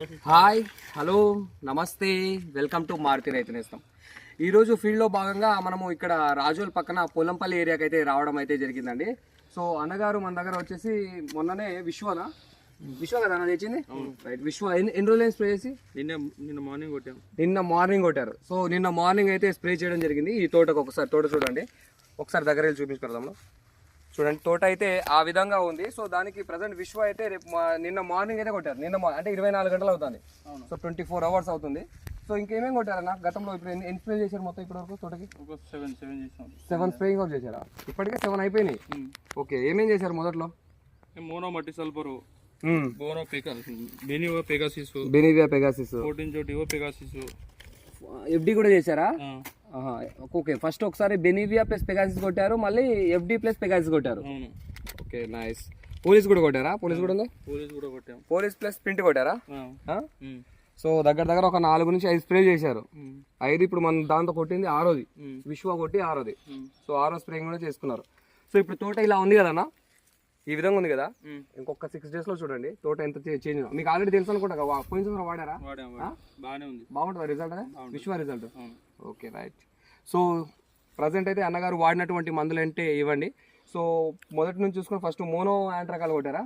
Hi hello నమస్తే welcome to Maruti రైతు నేస్తం ఈరోజు ఫీల్డ్లో భాగంగా మనము ఇక్కడ రాజోల్ పక్కన పొలంపల్లి ఏరియాకి అయితే రావడం అయితే జరిగిందండి. సో అన్నగారు మన దగ్గర వచ్చేసి మొన్ననే విశ్వనా? విశ్వ కదా అన్న తెచ్చింది? రైట్ విశ్వ ఎన్ని రోజులు స్ప్రే చేసి? నిన్న నిన్న మార్నింగ్ కొట్టాం. నిన్న మార్నింగ్ కొట్టారు. సో నిన్న మార్నింగ్ అయితే స్ప్రే చేయడం జరిగింది. ఈ తోటకు ఒకసారి తోట చూడండి. ఒకసారి దగ్గర వెళ్ళి చూపించుకుందాం చూడండి తోట అయితే ఆ విధంగా ఉంది. సో దానికి ప్రజెంట్ విశ్వ అయితే రేపు నిన్న మార్నింగ్ అయితే కొట్టారు. నిన్న అంటే ఇరవై నాలుగు గంటలు అవుతుంది. సో ట్వంటీ ఫోర్ అవర్స్ అవుతుంది. సో ఇంకేమేం కొట్టారన్న గతంలో ఇప్పుడు ఎన్ని స్ప్రే చేశారు మొత్తం ఇప్పటి వరకు తోటకి సెవెన్ సెవెన్ చేసాం. సెవెన్ స్ప్రేయింగ్ అవుట్ చేశారా? ఇప్పటికే సెవెన్ అయిపోయినాయి. ఓకే ఏమేం చేశారు మొదట్లో? మోనో మట్టి సల్పరు బోనో Pegasus బెనివో Pegasus Benevia Pegasus. Fourteen చోటివో పెగాసిస్. ఎఫ్డి కూడా చేశారా? ఓకే ఫస్ట్ ఒకసారి బెనివియా ప్లస్ పెగాసిస్ కొట్టారు మళ్ళీ ఎఫ్డి ప్లస్ పెగాసిస్ కొట్టారు. అవును. ఓకే నైస్ పోలీస్ కూడా కొట్టారా? పోలీస్ కూడా ఉందా? పోలీస్ కూడా కొట్టాం. పోలీస్ ప్లస్ ప్రింట్ కొట్టారా. సో దగ్గర దగ్గర ఒక నాలుగు నుంచి ఐదు స్ప్రే చేశారు. ఐదు ఇప్పుడు మనం దాంతో కొట్టింది ఆరోది. విశ్వ కొట్టి ఆరోది. సో ఆరో స్ప్రేయింగ్ కూడా చేసుకున్నారు. సో ఇప్పుడు తోట ఇలా ఉంది కదన్నా? ఈ విధంగా ఉంది కదా. ఇంకొక సిక్స్ డేస్లో చూడండి. తోట ఎంత చేంజ్ మీకు ఆల్రెడీ తెలుసు అనుకుంటా పోయిన సంవత్సరం వాడారా? బాగానే ఉంది. బాగుంటుందా రిజల్ట్ విశ్వ result okay right so present అయితే అన్నగారు వాడినటువంటి మందులు అంటే ఇవ్వండి. సో మొదటి నుంచి చూసుకుని ఫస్ట్ మోనో యాంట్రకాలు కొట్టారా?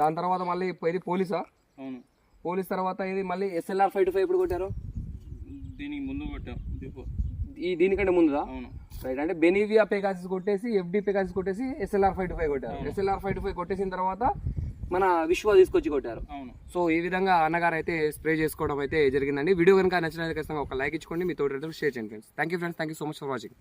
దాని తర్వాత మళ్ళీ ఇది పోలీసా? పోలీస్ తర్వాత ఇది మళ్ళీ ఎస్ఎల్ఆర్ ఫైవ్ టు ఫైవ్ ఇప్పుడు కొట్టారు? దీనికి ముందు కొట్టాం. ఈ దీనికంటే ముందుదా? రైట్ అంటే బెనివియా పెగాసిస్ కొట్టేసి ఎఫ్డి పెగాసిస్ కొట్టేసి ఎస్ఎల్ఆర్ ఫైవ్ టు ఫైవ్ కొట్టారు. ఎస్ఎల్ఆర్ ఫైవ్ టు ఫైవ్ కొట్టేసిన తర్వాత మన విశ్వ తీసుకొచ్చి కొట్టారు. సో ఈ విధంగా అన్నగారు అయితే స్ప్రే చేసుకోవడం అయితే జరిగిందండి. వీడియో కనుక నచ్చినట్లయితే ఖచ్చితంగా ఒక లైక్ ఇచ్చుకోండి. మీ తోటి షేర్ చేయండి friends thank you friends thank you so much for watching